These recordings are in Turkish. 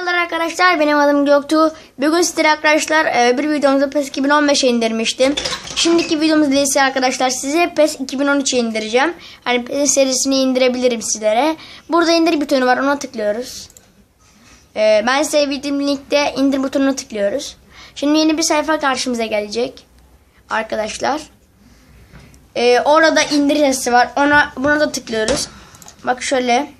Merhabalar arkadaşlar benim adım Göktuğ. Bugün sizlere arkadaşlar e, bir videomuzda PES 2015'e indirmiştim. Şimdiki videomuzda ise arkadaşlar size PES 2013'e indireceğim. Hani PES serisini indirebilirim sizlere. Burada indir butonu var ona tıklıyoruz. E, ben size verdiğim linkte indir butonuna tıklıyoruz. Şimdi yeni bir sayfa karşımıza gelecek. Arkadaşlar. E, orada indir yazısı var. Ona buna da tıklıyoruz. Bak şöyle.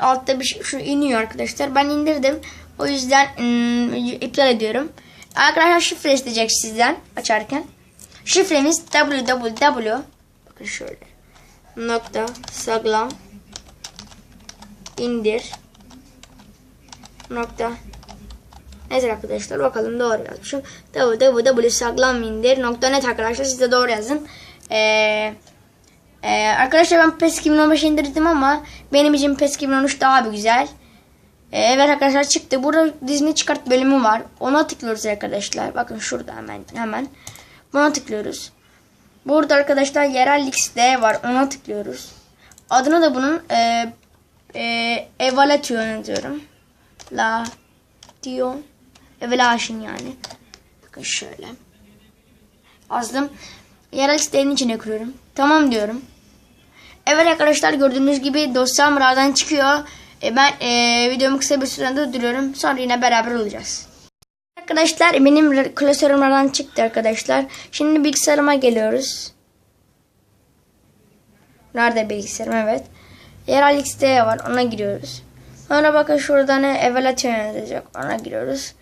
Altta bir şey şu iniyor arkadaşlar. Ben indirdim. O yüzden ım, iptal ediyorum. Arkadaşlar şifre isteyecek sizden açarken. Şifremiz www bakın şöyle nokta saglam indir nokta Neyse arkadaşlar bakalım doğru yazmışım. www.saglamindir.net arkadaşlar siz de doğru yazın. Ee, arkadaşlar ben PES 2015 indirdim ama benim için PES 2013 daha bir güzel. Ee, evet arkadaşlar çıktı. Burada Disney çıkart bölümü var. Ona tıklıyoruz arkadaşlar. Bakın şurada hemen hemen. Buna tıklıyoruz. Burada arkadaşlar yerel liste var. Ona tıklıyoruz. Adını da bunun e, e, Evaluation diyorum. La Tion. Evaluation yani. Bakın şöyle. Yazdım. Yerel listenin içine kuruyorum. Tamam diyorum. Evet arkadaşlar gördüğünüz gibi dosyam radardan çıkıyor. E, ben e, videomu kısa bir sürede durduruyorum. Sonra yine beraber olacağız. Arkadaşlar benim klasörüm radardan çıktı arkadaşlar. Şimdi bilgisayarıma geliyoruz. Nerede bilgisayarım? Evet. Yerel listeye var. Ona giriyoruz. Sonra bakın şurada ne evaluasyon yazacak. Ona giriyoruz.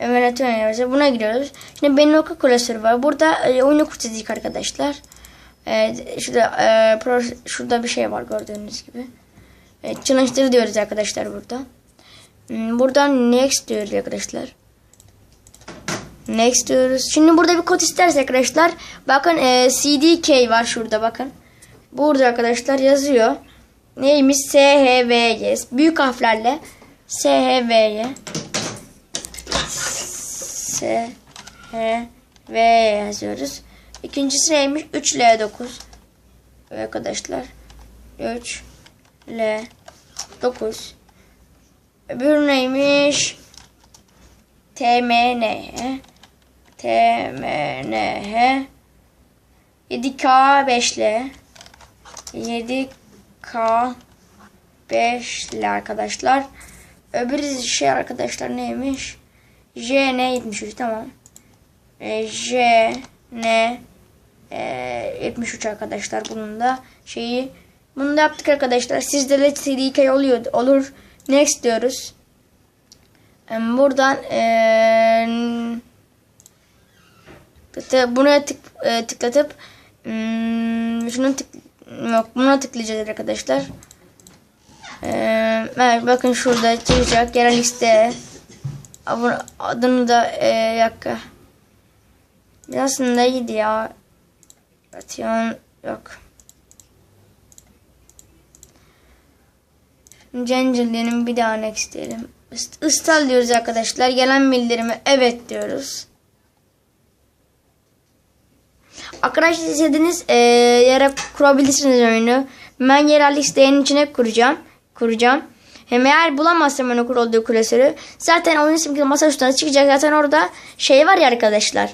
Evaluasyon yazacak. Buna giriyoruz. Şimdi benim okul klasörü var. Burada e, oyunu kurtaracak arkadaşlar. E, şurada e, pro, şurada bir şey var gördüğünüz gibi. E, çalıştır diyoruz arkadaşlar burada. Hmm, Buradan next diyoruz arkadaşlar. Next diyoruz. Şimdi burada bir kod isteriz arkadaşlar. Bakın e, CDK var şurada bakın. Burada arkadaşlar yazıyor. Neymiş? SHVY. Büyük harflerle SHVY. SHVY yazıyoruz. İkincisi neymiş? 3L9. Evet arkadaşlar. 3 L 9 Öbürü neymiş? TMNH TMNH 7K 5L 7K 5L arkadaşlar. Öbürü şey arkadaşlar neymiş? JN 73 tamam. E, JN e, 73 arkadaşlar bunun da şeyi bunu da yaptık arkadaşlar. Sizde de CDK oluyor olur. Next diyoruz. E, buradan e, buna tık, e, tıklatıp hmm, şunu tık yok buna tıklayacağız arkadaşlar. E, evet bakın şurada çıkacak yerel liste. Adını da e, yakka. Aslında iyiydi ya. Atyon yok. Cancel'lerin bir daha next diyelim. Ist- Install diyoruz arkadaşlar. Gelen bildirimi evet diyoruz. Arkadaşlar istediğiniz e, yere kurabilirsiniz oyunu. Ben yerel listenin içine kuracağım. Kuracağım. Hem eğer bulamazsam onu kurulduğu klasörü zaten oyun simgesi masa üstüne çıkacak. Zaten orada şey var ya arkadaşlar.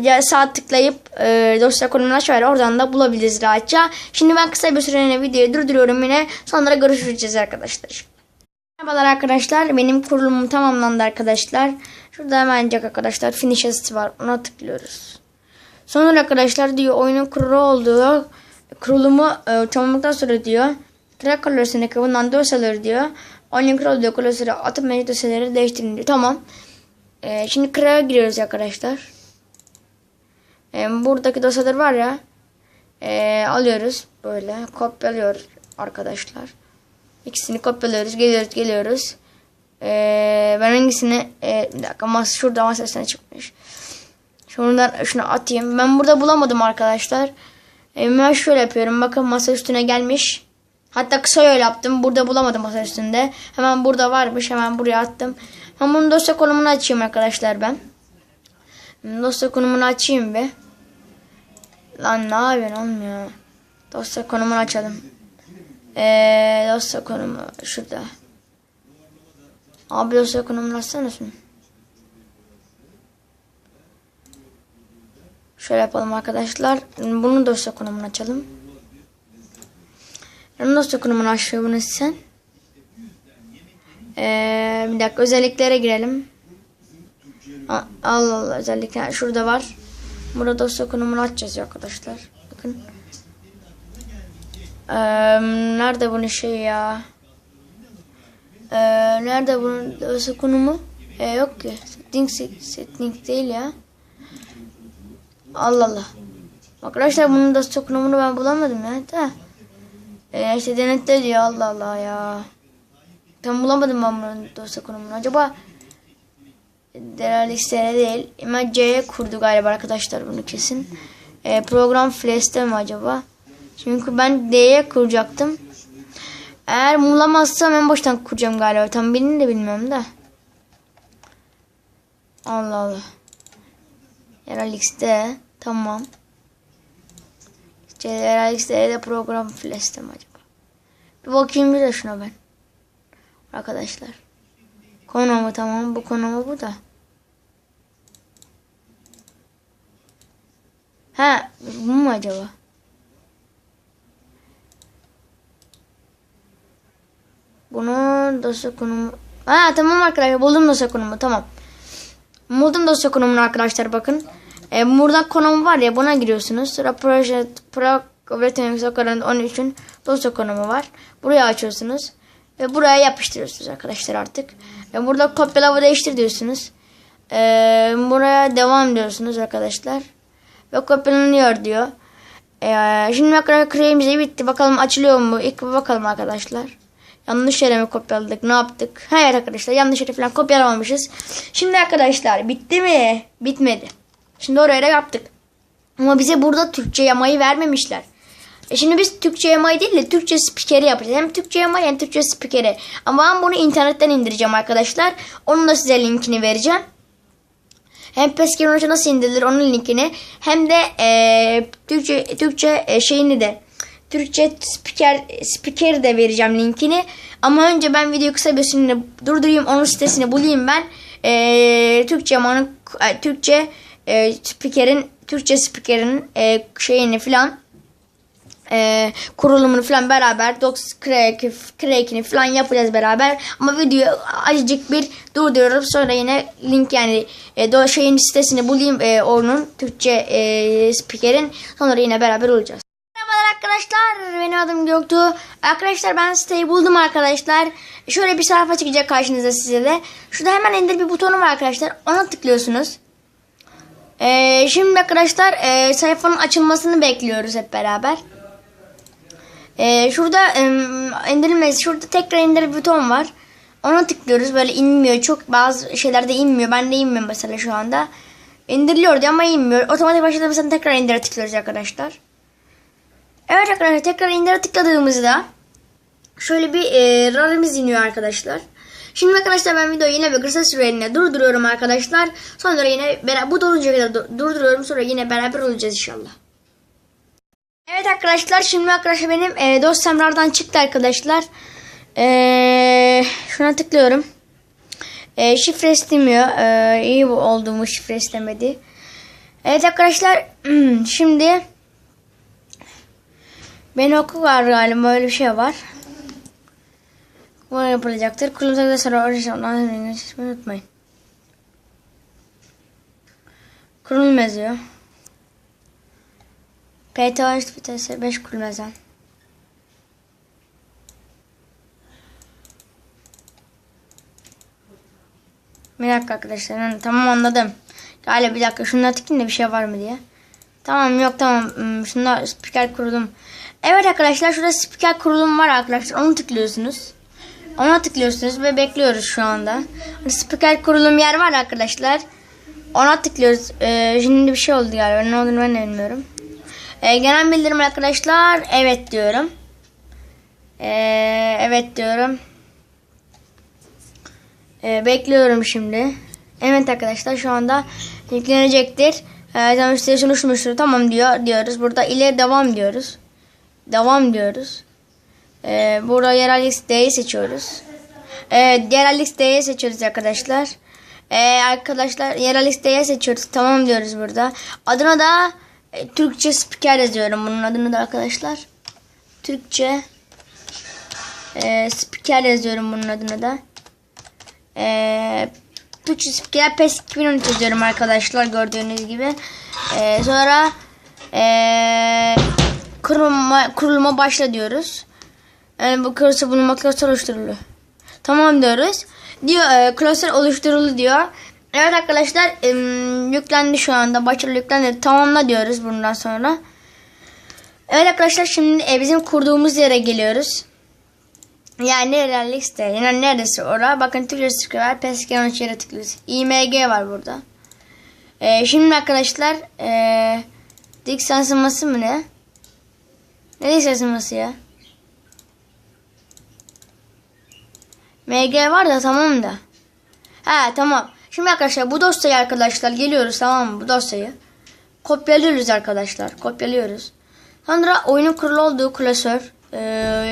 Ya sağ tıklayıp e, dosya konumunu aç var. Oradan da bulabiliriz rahatça. Şimdi ben kısa bir süreliğine videoyu durduruyorum yine. Sonra görüşeceğiz arkadaşlar. Merhabalar arkadaşlar. Benim kurulumum tamamlandı arkadaşlar. Şurada hemencik arkadaşlar finish yazısı var. Ona tıklıyoruz. Sonra arkadaşlar diyor oyunun kurulu olduğu kurulumu e, tamamladıktan sonra diyor. Crack kalorisi'ndeki bulunan dosyaları diyor. Oyunun kurulduğu klasörü atıp mevcut dosyaları değiştirin diyor. Tamam. E, şimdi Crack'a giriyoruz arkadaşlar. E, buradaki dosyalar var ya. E, alıyoruz böyle kopyalıyoruz arkadaşlar. İkisini kopyalıyoruz. Geliyoruz geliyoruz. Ee, ben hangisini e, bir dakika mas şurada masa üstüne çıkmış. Şuradan şunu atayım. Ben burada bulamadım arkadaşlar. Ee, ben şöyle yapıyorum. Bakın masa üstüne gelmiş. Hatta kısa yol yaptım. Burada bulamadım masa üstünde. Hemen burada varmış. Hemen buraya attım. Ben bunun dosya konumunu açayım arkadaşlar ben. Dosya konumunu açayım bir. Lan ne yapıyorsun oğlum ya? Dosya konumunu açalım. Ee, dosya konumu şurada. Abi dosya konumunu açsana şunu. Şöyle yapalım arkadaşlar. Bunun dosya konumunu açalım. Bunun dosya konumunu açıyor bunu sen. Ee, bir dakika özelliklere girelim. Allah Allah özellikler şurada var. Burada dosya konumunu açacağız arkadaşlar. Bakın. Ee, nerede bunun şey ya? Ee, nerede bunun dosya? Ee, yok ki. Settings, settings değil ya. Allah Allah. Arkadaşlar bunun dosya konumunu ben bulamadım ya. Da. Ee, işte denetle diyor Allah Allah ya. Tam bulamadım ben bunun dosya konumunu. Acaba listelere değil. Hemen C'ye kurdu galiba arkadaşlar bunu kesin. Ee, program Flash'te mi acaba? Çünkü ben D'ye kuracaktım. Eğer bulamazsam en baştan kuracağım galiba. Tam birini de bilmiyorum da. Allah Allah. Yerel X'de. Tamam. Yerel X'de de program Flash'te mi acaba? Bir bakayım bir de şuna ben. Arkadaşlar. Konumu tamam. Bu konumu bu da. Ha, bu mu acaba? Bunun dosya konumu. Ha tamam arkadaşlar buldum dosya konumu tamam. Buldum dosya konumunu arkadaşlar bakın. E, burada konum var ya buna giriyorsunuz. Sonra proje pro öğretim sokarın 13'ün dosya konumu var. Buraya açıyorsunuz. Ve buraya yapıştırıyorsunuz arkadaşlar artık. Ve burada kopyala değiştir diyorsunuz. E, buraya devam diyorsunuz arkadaşlar. Ve kopyalanıyor diyor. E, şimdi arkadaşlar kremimiz bitti. Bakalım açılıyor mu? İlk bakalım arkadaşlar. Yanlış yere mi kopyaladık? Ne yaptık? Evet arkadaşlar yanlış yere falan kopyalamamışız. Şimdi arkadaşlar bitti mi? Bitmedi. Şimdi oraya da yaptık. Ama bize burada Türkçe yamayı vermemişler. E şimdi biz Türkçe yamayı değil de Türkçe spikeri yapacağız. Hem Türkçe yamayı hem Türkçe spikeri. Ama ben bunu internetten indireceğim arkadaşlar. Onun da size linkini vereceğim. Hem Peskin nasıl indirilir onun linkini hem de e, Türkçe Türkçe e, şeyini de Türkçe spiker spikeri de vereceğim linkini. Ama önce ben video kısa bir süreliğine durdurayım. Onun sitesini bulayım ben. E, Türkçe yamanın e, Türkçe e, spikerin Türkçe spikerin e, şeyini filan e, kurulumunu falan beraber docs crack crack'ini falan yapacağız beraber ama videoyu azıcık bir durduruyorum sonra yine link yani e, do şeyin sitesini bulayım e, onun Türkçe e, spikerin sonra yine beraber olacağız. Merhabalar arkadaşlar benim adım Göktuğ. Arkadaşlar ben siteyi buldum arkadaşlar. Şöyle bir sayfa çıkacak karşınıza size de. Şurada hemen indir bir butonu var arkadaşlar. Ona tıklıyorsunuz. Ee, şimdi arkadaşlar e, sayfanın açılmasını bekliyoruz hep beraber. Ee, şurada e, indirilmesi, şurada tekrar indir buton var. Ona tıklıyoruz. Böyle inmiyor. Çok bazı şeylerde inmiyor. Ben de inmiyor mesela şu anda. İndiriliyor diyor ama inmiyor. Otomatik başladı tekrar indire tıklıyoruz arkadaşlar. Evet arkadaşlar tekrar indire tıkladığımızda şöyle bir e, RAR'ımız iniyor arkadaşlar. Şimdi arkadaşlar ben videoyu yine bir kısa süreliğine durduruyorum arkadaşlar. Sonra yine bu dolunca kadar du- durduruyorum. Sonra yine beraber olacağız inşallah. Evet arkadaşlar şimdi arkadaşlar benim e, dosyamlardan çıktı arkadaşlar. E, şuna tıklıyorum. E, şifre istemiyor. E, iyi bu olduğumu şifre istemedi. Evet arkadaşlar şimdi beni oku var galiba öyle bir şey var. Bu yapılacaktır. Kurulumda sonra orijinal unutmayın. Kurulum yazıyor. PTOS vitesi 5 kurulmazdan. Bir dakika arkadaşlar. Hı, tamam anladım. Galiba bir dakika şuna tıklayayım da bir şey var mı diye. Tamam yok tamam. Şunda spiker kurulum. Evet arkadaşlar şurada spiker kurulum var arkadaşlar. Onu tıklıyorsunuz. Ona tıklıyorsunuz ve bekliyoruz şu anda. Spiker kurulum yer var arkadaşlar. Ona tıklıyoruz. Ee, şimdi bir şey oldu galiba. Ne olduğunu ben de bilmiyorum. Ee, genel bildirim arkadaşlar. Evet diyorum. Ee, evet diyorum. Ee, bekliyorum şimdi. Evet arkadaşlar şu anda yüklenecektir. Ee, tamam sitesi oluşmuştur. Tamam diyor diyoruz. Burada ileri devam diyoruz. Devam diyoruz. Ee, burada yerel listeyi seçiyoruz. Evet, yerel listeye seçiyoruz arkadaşlar. Ee, arkadaşlar yerel listeye seçiyoruz. Tamam diyoruz burada. Adına da e, Türkçe spiker yazıyorum bunun adını da arkadaşlar. Türkçe e, spiker yazıyorum bunun adını da. E, Türkçe spiker PES 2013 yazıyorum arkadaşlar gördüğünüz gibi. E, sonra e, kurulma, kuruluma başla diyoruz. Yani bu klasör bulunma klasör oluşturulu. Tamam diyoruz. Diyor e, klasör oluşturulu diyor. Evet arkadaşlar yüklendi şu anda. Başarılı yüklendi. Tamamla diyoruz bundan sonra. Evet arkadaşlar şimdi e, bizim kurduğumuz yere geliyoruz. Yani yerel liste. Yani neredeyse orada. Bakın Türkçe sıkı var. Pesken yere tıklıyoruz. IMG var burada. E, şimdi arkadaşlar e, dik sarsılması mı ne? Ne dik sarsılması ya? MG var da tamam da. Ha tamam. Şimdi arkadaşlar bu dosyayı arkadaşlar geliyoruz tamam mı bu dosyayı. Kopyalıyoruz arkadaşlar. Kopyalıyoruz. Sonra oyunun kurulu olduğu klasör e,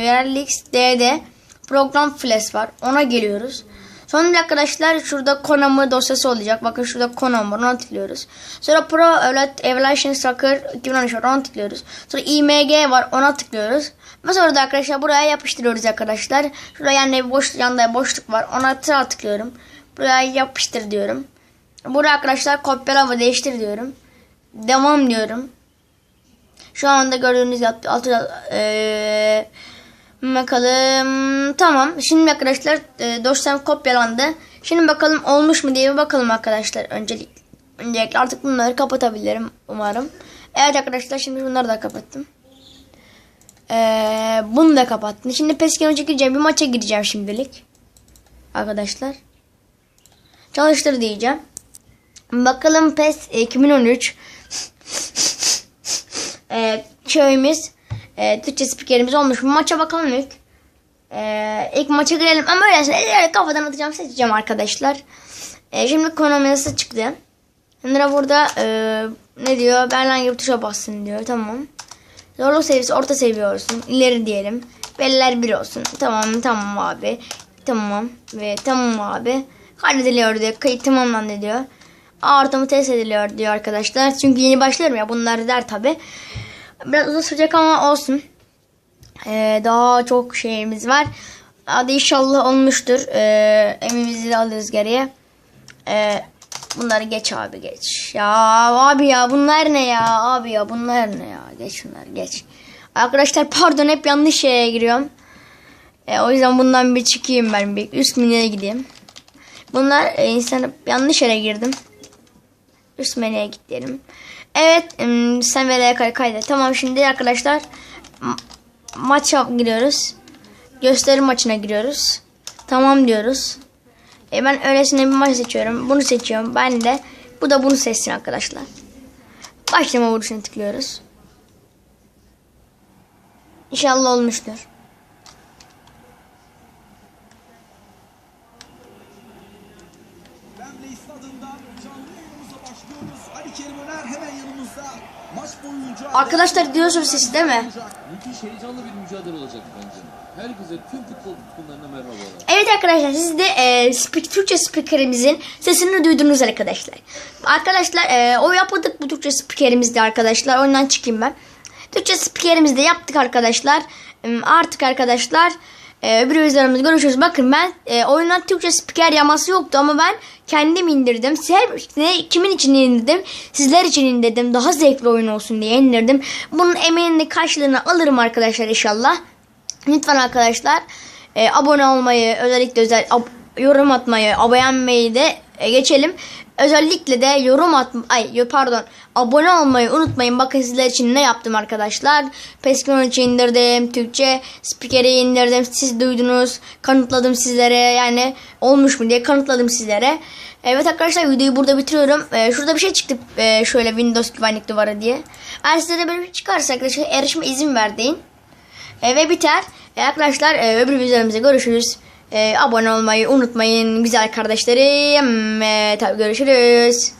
yerel D'de program flash var. Ona geliyoruz. Sonra arkadaşlar şurada Konami dosyası olacak. Bakın şurada Konami var. Ona tıklıyoruz. Sonra Pro Evaluation Soccer 2013 var. Ona tıklıyoruz. Sonra IMG var. Ona tıklıyoruz. Ve sonra da arkadaşlar buraya yapıştırıyoruz arkadaşlar. Şurada yani boş, yanda boşluk var. Ona tığa tıklıyorum. Buraya yapıştır diyorum. Buraya arkadaşlar kopyala ve değiştir diyorum. Devam diyorum. Şu anda gördüğünüz altı eee bakalım tamam. Şimdi arkadaşlar e, dosyam kopyalandı. Şimdi bakalım olmuş mu diye bir bakalım arkadaşlar. Öncelik öncelikle artık bunları kapatabilirim umarım. Evet arkadaşlar şimdi bunları da kapattım. Ee, bunu da kapattım. Şimdi PES önce. Bir maça gireceğim şimdilik. Arkadaşlar. Çalıştır diyeceğim. Bakalım PES 2013 ee, köyümüz e, Türkçe spikerimiz olmuş. Maça bakalım ilk. Ee, ilk maça girelim. Ama öyle kafadan atacağım seçeceğim arkadaşlar. Ee, şimdi konum nasıl çıktı. Sonra burada e, ne diyor? Berlan tuşa bassın diyor. Tamam. Zorluk seviyesi orta seviye olsun. İleri diyelim. Beller bir olsun. Tamam tamam abi. Tamam ve tamam abi. Kaydediliyor diyor. Kayıt tamamlandı diyor. A ortamı test ediliyor diyor arkadaşlar. Çünkü yeni başlıyorum ya bunlar der tabi. Biraz uzun sürecek ama olsun. Ee, daha çok şeyimiz var. Hadi inşallah olmuştur. Ee, emimizi de alırız geriye. Ee, bunları geç abi geç. Ya abi ya bunlar ne ya abi ya bunlar ne ya geç şunları geç. Arkadaşlar pardon hep yanlış şeye giriyorum. Ee, o yüzden bundan bir çıkayım ben bir üst menüye gideyim. Bunlar e, insan yanlış yere girdim. Üst menüye gidelim. Evet sen ve kaydet. Tamam şimdi arkadaşlar ma maça giriyoruz. Gösteri maçına giriyoruz. Tamam diyoruz. E ben öylesine bir maç seçiyorum. Bunu seçiyorum. Ben de bu da bunu seçsin arkadaşlar. Başlama vuruşuna tıklıyoruz. İnşallah olmuştur. Arkadaşlar diyorsunuz siz değil mi? Müthiş heyecanlı bir mücadele olacak bence. Herkese tüm futbol tutkunlarına merhabalar. Evet arkadaşlar siz de e, speak, Türkçe speakerimizin sesini duydunuz arkadaşlar. Arkadaşlar e, o yapmadık bu Türkçe speakerimizde arkadaşlar. Ondan çıkayım ben. Türkçe speakerimizde yaptık arkadaşlar. Artık arkadaşlar e, öbür videolarımızda görüşürüz. Bakın ben e, oyundan Türkçe spiker yaması yoktu ama ben kendim indirdim. Her, ne, kimin için indirdim? Sizler için indirdim. Daha zevkli oyun olsun diye indirdim. Bunun emeğini karşılığını alırım arkadaşlar inşallah. Lütfen arkadaşlar e, abone olmayı özellikle özel ab- yorum atmayı, beğenmeyi de e, geçelim. Özellikle de yorum at ay pardon abone olmayı unutmayın. Bakın sizler için ne yaptım arkadaşlar. Peskon için indirdim. Türkçe spikeri indirdim. Siz duydunuz. Kanıtladım sizlere. Yani olmuş mu diye kanıtladım sizlere. Evet arkadaşlar videoyu burada bitiriyorum. Ee, şurada bir şey çıktı. Ee, şöyle Windows güvenlik duvarı diye. Eğer size de böyle bir şey çıkarsa arkadaşlar erişime izin ver deyin. E, ve biter. E, arkadaşlar e, öbür videolarımızda görüşürüz. E, abone olmayı unutmayın güzel kardeşlerim. E, tabii görüşürüz.